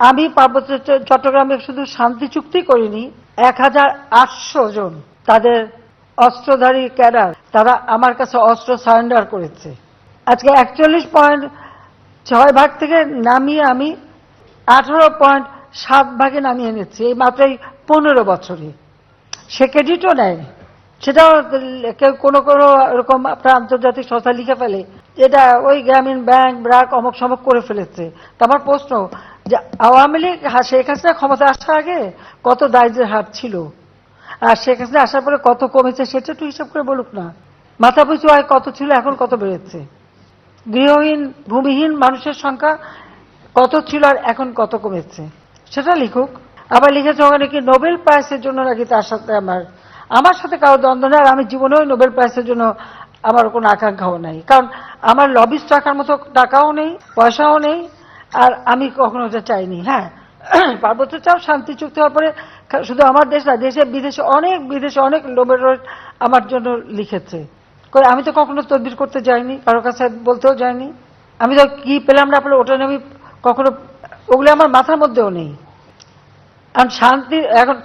আমি পার্বত্য চট্টগ্রামে শুধু শান্তি চুক্তি করিনি, এক হাজার আটশো জন তাদের অস্ত্রধারী ক্যাডার, তারা আমার কাছে অস্ত্র সারেন্ডার করেছে। আজকে একচল্লিশ পয়েন্ট ছয় ভাগ থেকে নামিয়ে আমি আঠারো পয়েন্ট সাত ভাগে নামিয়ে এনেছি এই মাত্র এই পনেরো বছরে। সে ক্রেডিটও নেয় সেটাও কেউ কোনো কোনো এরকম আপনার আন্তর্জাতিক সংস্থা লিখে ফেলে। এটা ওই গ্রামীণ ব্যাংক ব্রাক অমক সমক করে ফেলেছে। তো আমার প্রশ্ন আওয়ামী লীগ হা- শেখ হাসিনা ক্ষমতা আসার আগে কত দারিদ্রের হার ছিল। আর শেখ হাসিনা আসার পরে কত কমেছে সেটা একটু হিসাব করে বলুক না। মাথা পিছু আয় কত ছিল, এখন কত বেড়েছে? গৃহহীন, ভূমিহীন মানুষের সংখ্যা কত ছিল আর এখন কত কমেছে? সেটা লিখুক। আবার লিখেছে ওখানে কি নোবেল প্রাইজের জন্য নাকি তার সাথে আমার আমার সাথে কারও দ্বন্দ্ব নেই, আর আমি জীবনেও নোবেল প্রাইজের জন্য আমার কোনো আকাঙ্ক্ষাও নাই। কারণ আমার লবিস্ট রাখার মতো টাকাও নেই, পয়সাও নেই আর আমি কখনো ওটা চাইনি হ্যাঁ। পার্বত্য চাপ শান্তি চুক্তি হওয়ার পরে শুধু আমার দেশ না, দেশে বিদেশে অনেক বিদেশে অনেক নোবেল আমার জন্য লিখেছে। আমি তো কখনো তদবির করতে যাইনি কারোর কাছে বলতেও যাইনি। আমি তো কি পেলাম না পেলে ওটা আমি কখনো ওগুলো আমার মাথার মধ্যেও নেই। কারণ শান্তি এখন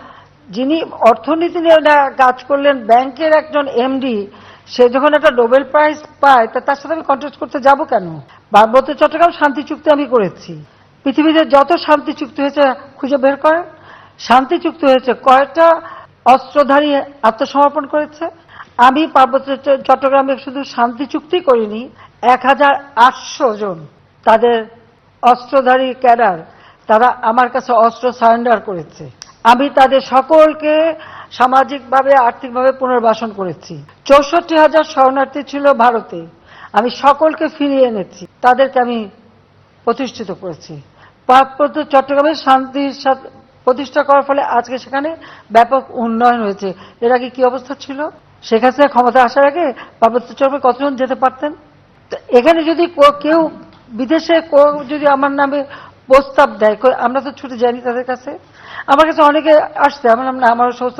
যিনি অর্থনীতি নিয়ে কাজ করলেন, ব্যাংকের একজন এমডি সে যখন একটা নোবেল প্রাইজ পায়, তা তার সাথে আমি কন্টেস্ট করতে যাব কেন? পার্বত্য চট্টগ্রাম শান্তি চুক্তি আমি করেছি। পৃথিবীতে যত শান্তি চুক্তি হয়েছে, খুঁজে বের করেন শান্তি চুক্তি হয়েছে কয়েকটা অস্ত্রধারী আত্মসমর্পণ করেছে? আমি পার্বত্য চট্টগ্রামে শুধু শান্তি চুক্তি করিনি, এক হাজার আটশো জন তাদের অস্ত্রধারী ক্যাডার, তারা আমার কাছে অস্ত্র সারেন্ডার করেছে। আমি তাদের সকলকে সামাজিকভাবে, আর্থিকভাবে পুনর্বাসন করেছি। চৌষট্টি হাজার শরণার্থী ছিল ভারতে। আমি সকলকে ফিরিয়ে এনেছি। তাদেরকে আমি প্রতিষ্ঠিত করেছি। পার্বত্য চট্টগ্রামের শান্তির সাথে, প্রতিষ্ঠা করার ফলে আজকে সেখানে ব্যাপক উন্নয়ন হয়েছে। এর আগে কি অবস্থা ছিল? শেখ হাসিনা ক্ষমতা আসার আগে পার্বত্য চট্টগ্রামে কতজন যেতে পারতেন? এখানে যদি কেউ, বিদেশে যদি আমার নামে প্রস্তাব দেয়। আমরা তো ছুটে যাইনি তাদের কাছে। আমার কাছে অনেকে আসছে। আমার না, আমার সমস্ত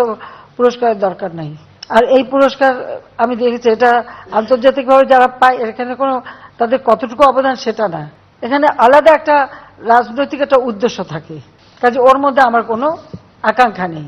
পুরস্কারের দরকার নাই। আর এই পুরস্কার আমি দেখেছি, এটা আন্তর্জাতিকভাবে যারা পায়, এখানে কোনো তাদের কতটুকু অবদান সেটা না। এখানে আলাদা একটা রাজনৈতিক একটা উদ্দেশ্য থাকে। কাজে ওর মধ্যে আমার কোনো আকাঙ্ক্ষা নেই।